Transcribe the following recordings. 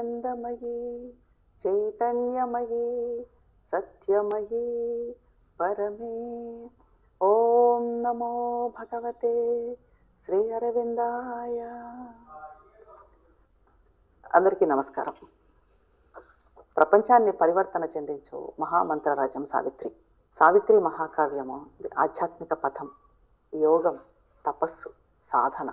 ఆనందమయీ చైతన్యమయీ సత్యమయీ పరమే. ఓం నమో భగవతే శ్రీ అరవిందాయ. అందరికీ నమస్కారం. ప్రపంచాన్ని పరివర్తన చెందించు మహామంత్రరాజ్యం సావిత్రి. సావిత్రి మహాకావ్యము ఆధ్యాత్మిక పథం యోగం తపస్సు సాధన.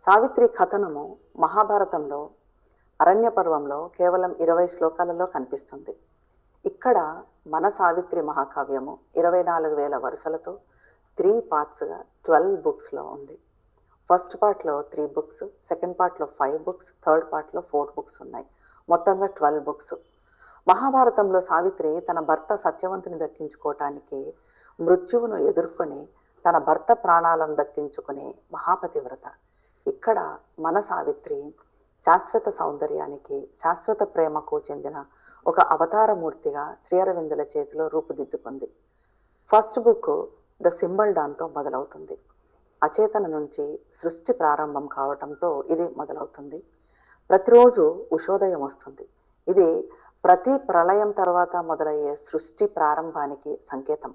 సావిత్రి కథనము మహాభారతంలో అరణ్య పర్వంలో కేవలం ఇరవై శ్లోకాలలో కనిపిస్తుంది. ఇక్కడ మన సావిత్రి మహాకావ్యము ఇరవై నాలుగు వేల వరుసలతో త్రీ పార్ట్స్గా ట్వెల్వ్ బుక్స్లో ఉంది. ఫస్ట్ పార్ట్లో త్రీ బుక్స్ సెకండ్ పార్ట్లో ఫైవ్ బుక్స్ థర్డ్ పార్ట్లో ఫోర్ బుక్స్ ఉన్నాయి. మొత్తంగా ట్వెల్వ్ బుక్స్ మహాభారతంలో సావిత్రి తన భర్త సత్యవంతుని దక్కించుకోవటానికి మృత్యువును ఎదుర్కొని తన భర్త ప్రాణాలను దక్కించుకునే మహాపతివ్రత. ఇక్కడ మన సావిత్రి శాశ్వత సౌందర్యానికి శాశ్వత ప్రేమకు చెందిన ఒక అవతారమూర్తిగా శ్రీ అరవిందుల చేతిలో రూపుదిద్దుకుంది. ఫస్ట్ బుక్ ద సింబల్ డాన్తో మొదలవుతుంది. అచేతన నుంచి సృష్టి ప్రారంభం కావటంతో ఇది మొదలవుతుంది. ప్రతిరోజు ఉషోదయం వస్తుంది. ఇది ప్రతి ప్రళయం తర్వాత మొదలయ్యే సృష్టి ప్రారంభానికి సంకేతం.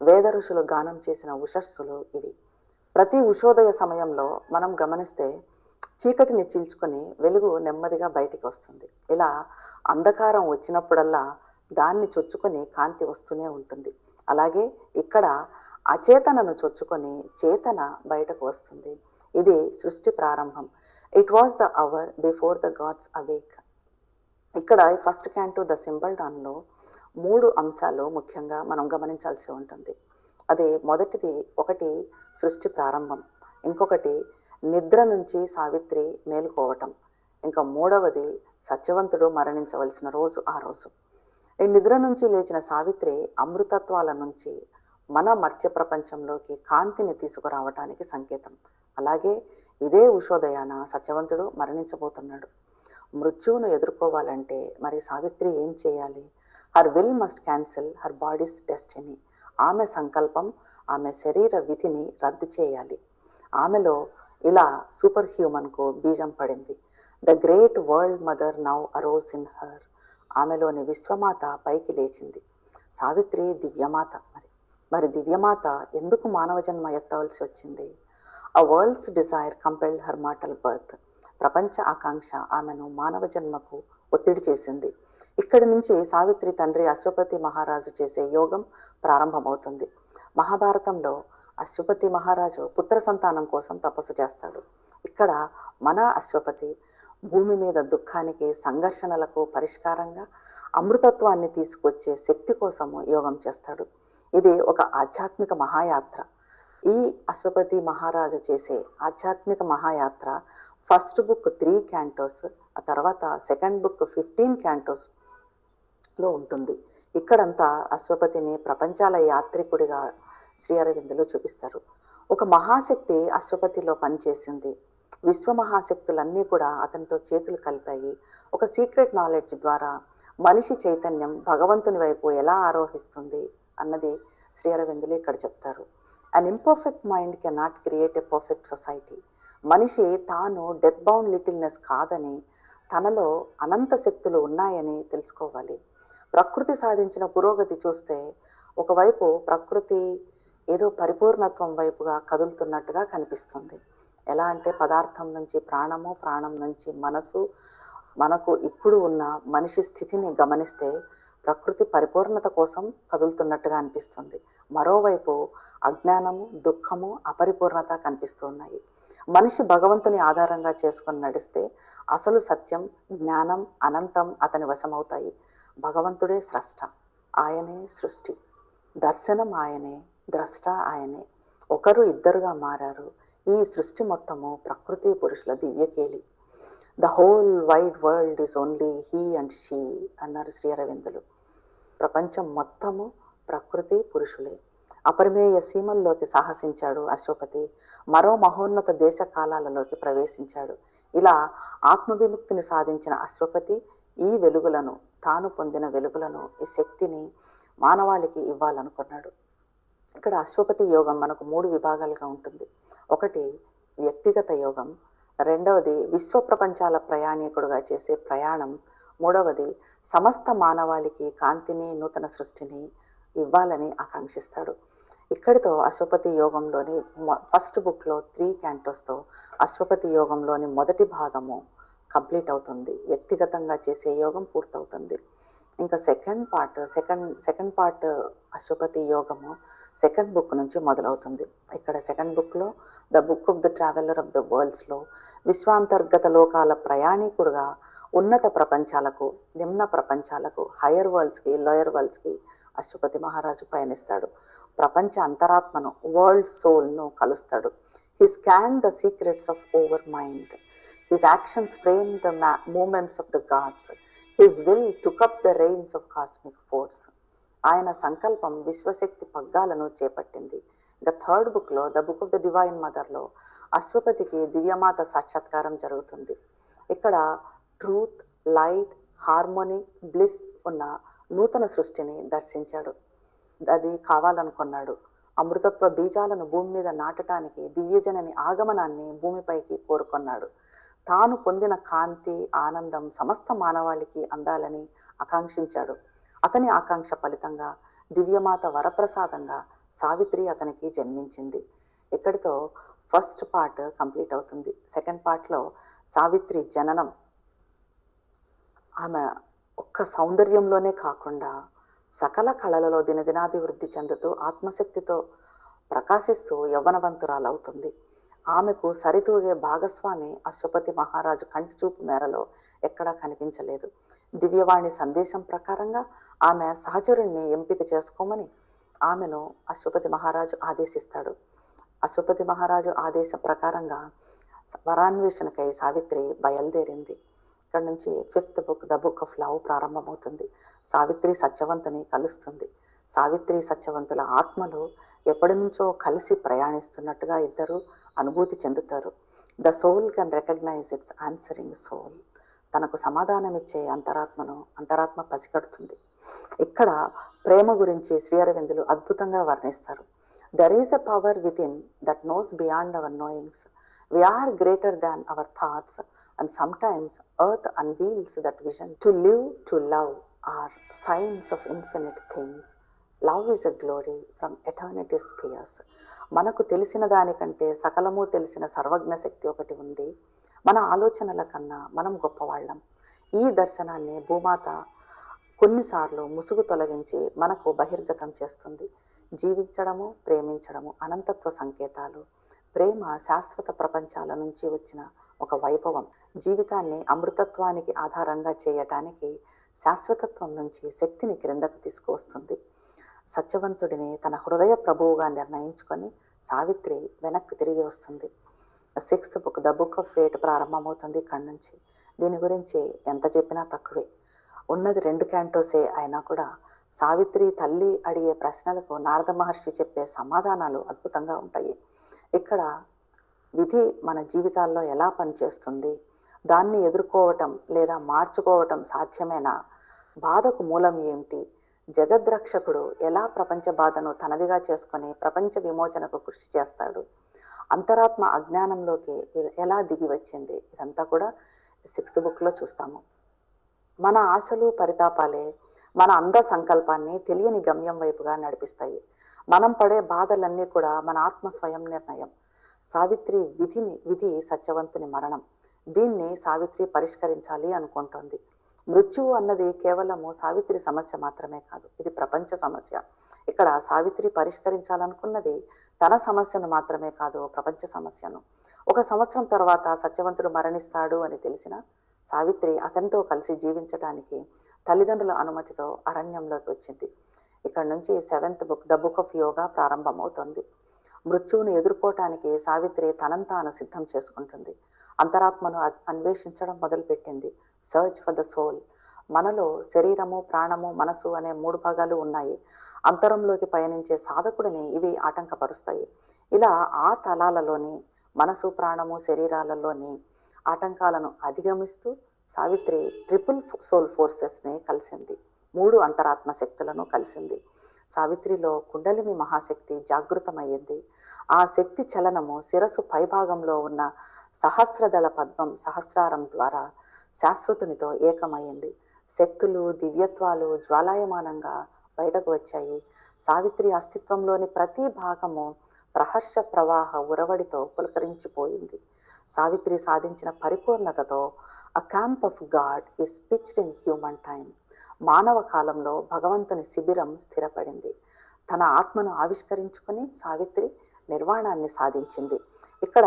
వేద ఋషులు గానం చేసిన ఉషస్సులు ఇవి. ప్రతి ఉషోదయ సమయంలో మనం గమనిస్తే చీకటిని చీల్చుకొని వెలుగు నెమ్మదిగా బయటికి వస్తుంది. ఇలా అంధకారం వచ్చినప్పుడల్లా దాన్ని చొచ్చుకొని కాంతి వస్తూనే ఉంటుంది. అలాగే ఇక్కడ అచేతనను చొచ్చుకొని చేతన బయటకు వస్తుంది. ఇది సృష్టి ప్రారంభం. It was the hour before the gods awake ఇక్కడ ఫస్ట్ క్యాంటు ద సింబల్ డాన్లో మూడు అంశాలు ముఖ్యంగా మనం గమనించాల్సి ఉంటుంది. అది మొదటిది ఒకటి సృష్టి ప్రారంభం. ఇంకొకటి నిద్ర నుంచి సావిత్రి మేలుకోవటం. ఇంకా మూడవది సత్యవంతుడు మరణించవలసిన రోజు ఆ రోజు. ఈ నిద్ర నుంచి లేచిన సావిత్రి అమృతత్వాల నుంచి మన మర్త్య ప్రపంచంలోకి కాంతిని తీసుకురావటానికి సంకేతం. అలాగే ఇదే ఉషోదయాన సత్యవంతుడు మరణించబోతున్నాడు. మృత్యువును ఎదుర్కోవాలంటే మరి సావిత్రి ఏం చేయాలి? Her will must cancel her body's destiny. ఆమె సంకల్పం ఆమె శరీర విధిని రద్దు చేయాలి. ఆమెలో ఇలా సూపర్ హ్యూమన్కు బీజం పడింది. The great world mother now arose in her ఆమెలోని విశ్వమాత పైకి లేచింది. సావిత్రి దివ్యమాత మరి. మరి దివ్యమాత ఎందుకు మానవ జన్మ ఎత్తవలసి వచ్చింది? A world's desire compelled her mortal birth ప్రపంచ ఆకాంక్ష ఆమెను మానవ జన్మకు ఒత్తిడి చేసింది. ఇక్కడి నుంచి సావిత్రి తండ్రి అశ్వపతి మహారాజు చేసే యోగం ప్రారంభమవుతుంది. మహాభారతంలో అశ్వపతి మహారాజు పుత్ర సంతానం కోసం తపస్సు చేస్తాడు. ఇక్కడ మన అశ్వపతి భూమి మీద దుఃఖానికి సంఘర్షణలకు పరిష్కారంగా అమృతత్వాన్ని తీసుకొచ్చే శక్తి కోసము యోగం చేస్తాడు. ఇది ఒక ఆధ్యాత్మిక మహాయాత్ర. ఈ అశ్వపతి మహారాజు చేసే ఆధ్యాత్మిక మహాయాత్ర ఫస్ట్ బుక్ త్రీ క్యాంటోస్ ఆ తర్వాత సెకండ్ బుక్ ఫిఫ్టీన్ క్యాంటోస్లో ఉంటుంది. ఇక్కడంతా అశ్వపతిని ప్రపంచాల యాత్రికుడిగా శ్రీ అరవిందులు చూపిస్తారు. ఒక మహాశక్తి అశ్వపతిలో పనిచేసింది. విశ్వ మహాశక్తులన్నీ కూడా అతనితో చేతులు కలిపాయి. ఒక సీక్రెట్ నాలెడ్జ్ ద్వారా మనిషి చైతన్యం భగవంతుని వైపు ఎలా ఆరోహిస్తుంది అన్నది శ్రీ అరవిందులు ఇక్కడ చెప్తారు. An imperfect mind can not create a perfect society మనిషి తాను డెత్ బౌండ్ లిటిల్నెస్ కాదని తనలో అనంత శక్తులు ఉన్నాయని తెలుసుకోవాలి. ప్రకృతి సాధించిన పురోగతి చూస్తే ఒకవైపు ప్రకృతి ఏదో పరిపూర్ణత్వం వైపుగా కదులుతున్నట్టుగా కనిపిస్తుంది. ఎలా అంటే పదార్థం నుంచి ప్రాణము ప్రాణం నుంచి మనసు మనకు ఇప్పుడు ఉన్న మనిషి స్థితిని గమనిస్తే ప్రకృతి పరిపూర్ణత కోసం కదులుతున్నట్టుగా అనిపిస్తుంది. మరోవైపు అజ్ఞానము దుఃఖము అపరిపూర్ణత కనిపిస్తున్నాయి. మనిషి భగవంతుని ఆధారంగా చేసుకొని నడిస్తే అసలు సత్యం జ్ఞానం అనంతం అతని వశమవుతాయి. భగవంతుడే స్రష్ట ఆయనే సృష్టి. దర్శనం ఆయనే. ద్రష్ట ఆయనే. ఒకరు ఇద్దరుగా మారారు. ఈ సృష్టి మొత్తము ప్రకృతి పురుషుల దివ్యకేళి the whole wide world is only he and she అన్నారు శ్రీ అరవిందులు. ప్రపంచం మొత్తము ప్రకృతి పురుషులే. అపరిమేయ సీమల్లోకి సాహసించాడు అశ్వపతి. మరో మహోన్నత దేశ కాలాలలోకి ప్రవేశించాడు. ఇలా ఆత్మవిముక్తిని సాధించిన అశ్వపతి ఈ వెలుగులను తాను పొందిన వెలుగులను ఈ శక్తిని మానవాళికి ఇవ్వాలనుకున్నాడు. ఇక్కడ అశ్వపతి యోగం మనకు మూడు విభాగాలుగా ఉంటుంది. ఒకటి వ్యక్తిగత యోగం రెండవది విశ్వ ప్రపంచాల ప్రయాణికుడుగా చేసే ప్రయాణం మూడవది సమస్త మానవాళికి కాంతిని నూతన సృష్టిని ఇవ్వాలని ఆకాంక్షిస్తాడు. ఇక్కడితో అశ్వపతి యోగంలోని ఫస్ట్ బుక్లో త్రీ క్యాంటోస్తో అశ్వపతి యోగంలోని మొదటి భాగము కంప్లీట్ అవుతుంది. వ్యక్తిగతంగా చేసే యోగం పూర్తవుతుంది. ఇంకా second part second second part Ashwapati యోగము సెకండ్ బుక్ నుంచి మొదలవుతుంది. ఇక్కడ సెకండ్ బుక్లో the book of the traveller of the వరల్డ్స్లో విశ్వాంతర్గత లోకాల ప్రయాణికుడుగా ఉన్నత ప్రపంచాలకు నిమ్న ప్రపంచాలకు హయ్యర్ వరల్డ్స్కి లోయర్ వరల్డ్స్కి అశ్వపతి మహారాజు పయనిస్తాడు. ప్రపంచ అంతరాత్మను వరల్డ్ సోల్ను కలుస్తాడు. He scan the secrets of overmind his actions frame the moments of the gods his will took up the reins of cosmic force ఆయన సంకల్పం విశ్వశక్తి పగ్గాలను చేపట్టింది. ద థర్డ్ బుక్లో the book of the divine మదర్లో అశ్వపతికి దివ్యమాత సాక్షాత్కారం జరుగుతుంది. ఇక్కడ ట్రూత్ లైట్ హార్మోనీ బ్లిస్ ఉన్న నూతన సృష్టిని దర్శించాడు. అది కావాలనుకున్నాడు. అమృతత్వ బీజాలను భూమి మీద నాటడానికి దివ్యజనని ఆగమనాన్ని భూమిపైకి కోరుకున్నాడు. తాను పొందిన కాంతి ఆనందం సమస్త మానవాళికి అందాలని ఆకాంక్షించాడు. అతని ఆకాంక్ష ఫలితంగా దివ్యమాత వరప్రసాదంగా సావిత్రి అతనికి జన్మించింది. ఇక్కడితో ఫస్ట్ పార్ట్ కంప్లీట్ అవుతుంది. సెకండ్ పార్ట్లో సావిత్రి జననం. ఆమె ఒక్క సౌందర్యంలోనే కాకుండా సకల కళలలో దినదినాభివృద్ధి చెందుతూ ఆత్మశక్తితో ప్రకాశిస్తూ యవ్వనవంతురాలవుతుంది. ఆమెకు సరితూగే భాగస్వామి అశ్వపతి మహారాజు కంటి చూపు మేరలో ఎక్కడా కనిపించలేదు. దివ్యవాణి సందేశం ప్రకారంగా ఆమె సహచరుణ్ణి ఎంపిక చేసుకోమని ఆమెను అశ్వపతి మహారాజు ఆదేశిస్తాడు. అశ్వపతి మహారాజు ఆదేశం ప్రకారంగా వరాన్వేషణకై సావిత్రి బయలుదేరింది. ఇక్కడ నుంచి fifth book the book of love ప్రారంభమవుతుంది. సావిత్రి సత్యవంతుని కలుస్తుంది. సావిత్రి సత్యవంతుల ఆత్మలు ఎప్పటి నుంచో కలిసి ప్రయాణిస్తున్నట్టుగా ఇద్దరు అనుభూతి చెందుతారు. The soul can recognise its answering soul తనకు సమాధానం ఇచ్చే అంతరాత్మను అంతరాత్మ పసిగడుతుంది. ఇక్కడ ప్రేమ గురించి శ్రీ అరవిందులు అద్భుతంగా వర్ణిస్తారు. There is a power within that knows beyond our knowings we are greater than our thoughts and sometimes earth unveils that vision. To live to love are signs of infinite things. Love is a glory from eternity's spheres మనకు తెలిసిన దానికంటే సకలము తెలిసిన సర్వజ్ఞ శక్తి ఒకటి ఉంది. మన ఆలోచనల కన్నా మనం గొప్పవాళ్ళం. ఈ దర్శనాన్ని భూమాత కొన్నిసార్లు ముసుగు తొలగించి మనకు బహిర్గతం చేస్తుంది. జీవించడము ప్రేమించడము అనంతత్వ సంకేతాలు. ప్రేమ శాశ్వత ప్రపంచాల నుంచి వచ్చిన ఒక వైభవం. జీవితాన్ని అమృతత్వానికి ఆధారంగా చేయటానికి శాశ్వతత్వం నుంచి శక్తిని క్రిందకు తీసుకువస్తుంది. సత్యవంతుడిని తన హృదయ ప్రభువుగా నిర్ణయించుకొని సావిత్రి వెనక్కి తిరిగి వస్తుంది. Sixth book the book of fate ప్రారంభమవుతుంది ఇక్కడి నుంచి. దీని గురించి ఎంత చెప్పినా తక్కువే. ఉన్నది రెండు క్యాంటోసే అయినా కూడా సావిత్రి తల్లి అడిగే ప్రశ్నలకు నారద మహర్షి చెప్పే సమాధానాలు అద్భుతంగా ఉంటాయి. ఇక్కడ విధి మన జీవితాల్లో ఎలా పనిచేస్తుంది? దాన్ని ఎదుర్కోవటం లేదా మార్చుకోవటం సాధ్యమేనా? బాధకు మూలం ఏమిటి? జగద్రక్షకుడు ఎలా ప్రపంచ బాధను తనదిగా చేసుకొని ప్రపంచ విమోచనకు కృషి చేస్తాడు? అంతరాత్మ అజ్ఞానంలోకి ఎలా దిగి వచ్చింది? ఇదంతా కూడా సిక్స్త్ బుక్లో చూస్తాము. మన ఆశలు పరితాపాలే మన అంద సంకల్పాన్ని తెలియని గమ్యం వైపుగా నడిపిస్తాయి. మనం పడే బాధలన్నీ కూడా మన ఆత్మ స్వయం నిర్ణయం. సావిత్రి విధిని విధి సత్యవంతుని మరణం. దీన్ని సావిత్రి పరిష్కరించాలి అనుకుంటోంది. మృత్యువు అన్నది కేవలము సావిత్రి సమస్య మాత్రమే కాదు ఇది ప్రపంచ సమస్య. ఇక్కడ సావిత్రి పరిష్కరించాలనుకున్నది తన సమస్యను మాత్రమే కాదు ప్రపంచ సమస్యను. ఒక సంవత్సరం తర్వాత సత్యవంతుడు మరణిస్తాడు అని తెలిసిన సావిత్రి అతనితో కలిసి జీవించటానికి తల్లిదండ్రుల అనుమతితో అరణ్యంలోకి వచ్చింది. ఇక్కడ నుంచి seventh book the book of yoga ప్రారంభమవుతుంది. మృత్యువును ఎదుర్కోవటానికి సావిత్రి తనంతాను సిద్ధం చేసుకుంటుంది. అంతరాత్మను అన్వేషించడం మొదలుపెట్టింది. Search for the soul. మనలో శరీరము ప్రాణము మనసు అనే మూడు భాగాలు ఉన్నాయి. అంతరంలోకి పయనించే సాధకుడిని ఇవి ఆటంకపరుస్తాయి. ఇలా ఆ తలాలలోని మనసు ప్రాణము శరీరాలలోని ఆటంకాలను అధిగమిస్తూ సావిత్రి ట్రిపుల్ సోల్ ఫోర్సెస్ని కలిసింది. మూడు అంతరాత్మ శక్తులను కలిసింది. సావిత్రిలో కుండలిని మహాశక్తి జాగృతమయ్యింది. ఆ శక్తి చలనము శిరస్సు పైభాగంలో ఉన్న సహస్రదళ పద్మం సహస్రారం ద్వారా శాశ్వతునితో ఏకమైంది శక్తులు దివ్యత్వాలు జ్వాలాయమానంగా బయటకు వచ్చాయి. సావిత్రి అస్తిత్వంలోని ప్రతి భాగము ప్రహర్ష ప్రవాహ ఉరవడితో పులకరించిపోయింది. సావిత్రి సాధించిన పరిపూర్ణతతో a camp of God is pitched in human time మానవ కాలంలో భగవంతుని శిబిరం స్థిరపడింది. తన ఆత్మను ఆవిష్కరించుకుని సావిత్రి నిర్వాణాన్ని సాధించింది. ఇక్కడ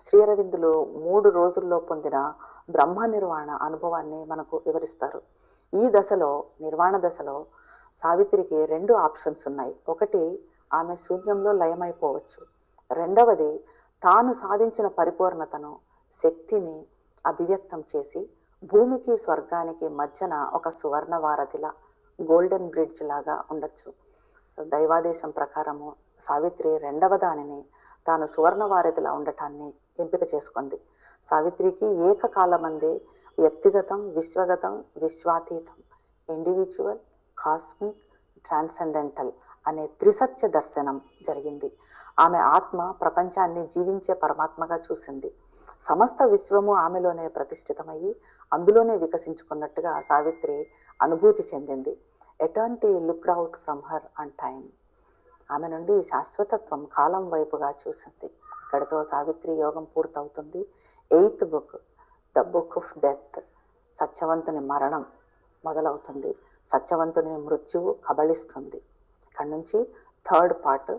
శ్రీ అరవిందులు మూడు రోజుల్లో పొందిన బ్రహ్మ నిర్వాణ అనుభవాన్ని మనకు వివరిస్తారు. ఈ దశలో నిర్వాణ దశలో సావిత్రికి రెండు ఆప్షన్స్ ఉన్నాయి. ఒకటి ఆమె శూన్యంలో లయమైపోవచ్చు. రెండవది తాను సాధించిన పరిపూర్ణతను శక్తిని అభివ్యక్తం చేసి భూమికి స్వర్గానికి మధ్యన ఒక సువర్ణ వారధిలా గోల్డెన్ బ్రిడ్జ్ లాగా ఉండొచ్చు. దైవాదేశం ప్రకారము సావిత్రి రెండవ దానిని తాను సువర్ణ వారధిలా ఉండటాన్ని ఎంపిక చేసుకుంది. సావిత్రికి ఏకకాలమందే వ్యక్తిగతం విశ్వగతం విశ్వాతీతం. ఇండివిజువల్ కాస్మిక్ ట్రాన్సెండెంటల్ అనే త్రిసత్య దర్శనం జరిగింది. ఆమె ఆత్మ ప్రపంచాన్ని జీవించే పరమాత్మగా చూసింది. సమస్త విశ్వము ఆమెలోనే ప్రతిష్ఠితమయ్యి అందులోనే వికసించుకున్నట్టుగా సావిత్రి అనుభూతి చెందింది. Eternity looked out from her on time ఆమె నుండి శాశ్వతత్వం కాలం వైపుగా చూసింది. ఇక్కడితో సావిత్రి యోగం పూర్తవుతుంది. Eighth book the book of death సత్యవంతుని మరణం మొదలవుతుంది. సత్యవంతుని మృత్యువు కబళిస్తుంది. ఇక్కడ నుంచి థర్డ్ పార్ట్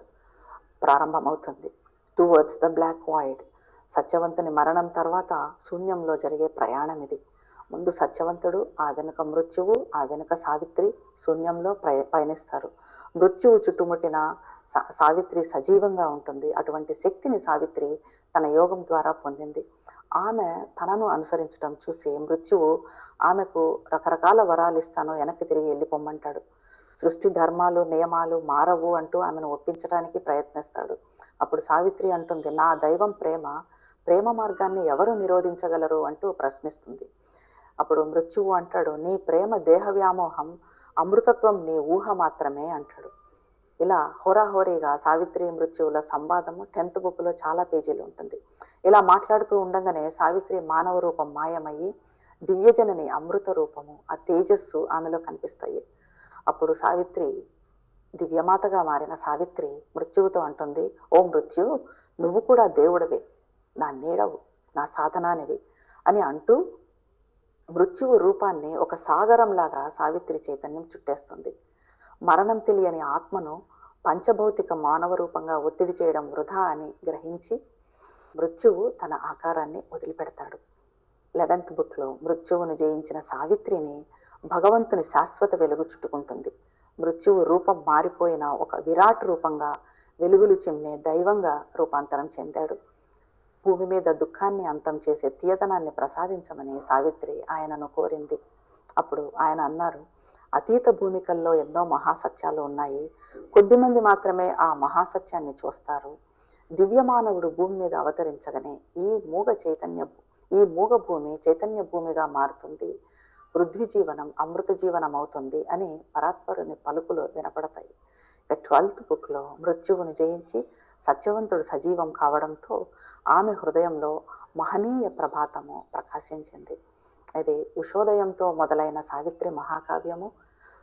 ప్రారంభమవుతుంది. టువర్డ్స్ ద బ్లాక్ వాయిడ్ సత్యవంతుని మరణం తర్వాత శూన్యంలో జరిగే ప్రయాణం ఇది. ముందు సత్యవంతుడు ఆ వెనుక మృత్యువు ఆ వెనుక సావిత్రి శూన్యంలో ప్రయ పయనిస్తారు. మృత్యువు చుట్టుముట్టిన సా సావిత్రి సజీవంగా ఉంటుంది. అటువంటి శక్తిని సావిత్రి తన యోగం ద్వారా పొందింది. ఆమె తనను అనుసరించడం చూసి మృత్యువు ఆమెకు రకరకాల వరాలు ఇస్తాను వెనక్కి తిరిగి వెళ్ళిపోమ్మంటాడు. సృష్టి ధర్మాలు నియమాలు మారవు అంటూ ఆమెను ఒప్పించడానికి ప్రయత్నిస్తాడు. అప్పుడు సావిత్రి అంటుంది నా దైవం ప్రేమ ప్రేమ మార్గాన్ని ఎవరు నిరోధించగలరు అంటూ ప్రశ్నిస్తుంది. అప్పుడు మృత్యువు అంటాడు నీ ప్రేమ దేహ వ్యామోహం అమృతత్వం నీ ఊహ మాత్రమే అంటాడు. ఇలా హోరాహోరీగా సావిత్రి మృత్యువుల సంవాదము టెన్త్ బుక్లో చాలా పేజీలు ఉంటుంది. ఇలా మాట్లాడుతూ ఉండగానే సావిత్రి మానవ రూపం మాయమయ్యి దివ్యజనని అమృత రూపము ఆ తేజస్సు ఆమెలో కనిపిస్తాయి. అప్పుడు సావిత్రి దివ్యమాతగా మారిన సావిత్రి మృత్యువుతో అంటుంది ఓ మృత్యు నువ్వు కూడా దేవుడవే. నా నీడవు నా సాధనానివి అని అంటూ మృత్యువు రూపాన్ని ఒక సాగరంలాగా సావిత్రి చైతన్యం చుట్టేస్తుంది. మరణం తెలియని ఆత్మను పంచభౌతిక మానవ రూపంగా ఒత్తిడి చేయడం వృధా అని గ్రహించి మృత్యువు తన ఆకారాన్ని వదిలిపెడతాడు. లెవెన్త్ బుక్లో మృత్యువును జయించిన సావిత్రిని భగవంతుని శాశ్వత వెలుగు చుట్టుకుంటుంది. మృత్యువు రూపం మారిపోయిన ఒక విరాట్ రూపంగా వెలుగులు చిమ్మే దైవంగా రూపాంతరం చెందాడు. భూమి మీద దుఃఖాన్ని అంతం చేసే తీయతనాన్ని ప్రసాదించమని సావిత్రి ఆయనను కోరింది. అప్పుడు ఆయన అన్నారు అతీత భూమికల్లో ఎన్నో మహాసత్యాలు ఉన్నాయి. కొద్దిమంది మాత్రమే ఆ మహాసత్యాన్ని చూస్తారు. దివ్యమానవుడు భూమి మీద అవతరించగానే ఈ మూగ చైతన్య ఈ మూగ భూమి చైతన్య భూమిగా మారుతుంది. పృథ్వీ జీవనం అమృత జీవనం అవుతుంది అని పరాత్పరుని పలుకులు వినపడతాయి. ఇక ట్వెల్త్ బుక్లో మృత్యువును జయించి సత్యవంతుడు సజీవం కావడంతో ఆమె హృదయంలో మహనీయ ప్రభాతము ప్రకాశించింది. ఇది ఉషోదయంతో మొదలైన సావిత్రి మహాకావ్యము.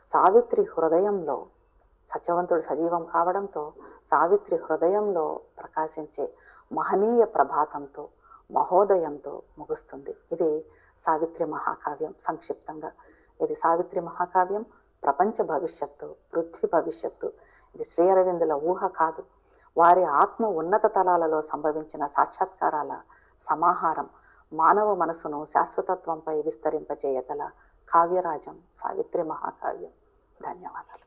సావిత్రి హృదయంలో సత్యవంతుడు సజీవం కావడంతో సావిత్రి హృదయంలో ప్రకాశించే మహనీయ ప్రభాతంతో మహోదయంతో ముగుస్తుంది. ఇది సావిత్రి మహాకావ్యం సంక్షిప్తంగా. ఇది సావిత్రి మహాకావ్యం ప్రపంచ భవిష్యత్తు పృథ్వీ భవిష్యత్తు. ఇది శ్రీ అరవిందుల ఊహ కాదు. వారి ఆత్మ ఉన్నత తలాలలో సంభవించిన సాక్షాత్కారాల సమాహారం మానవ మనసును శాశ్వతత్వంపై విస్తరింపజేయగల కావ్యరాజం సావిత్రి మహాకావ్యం. ధన్యవాదాలు.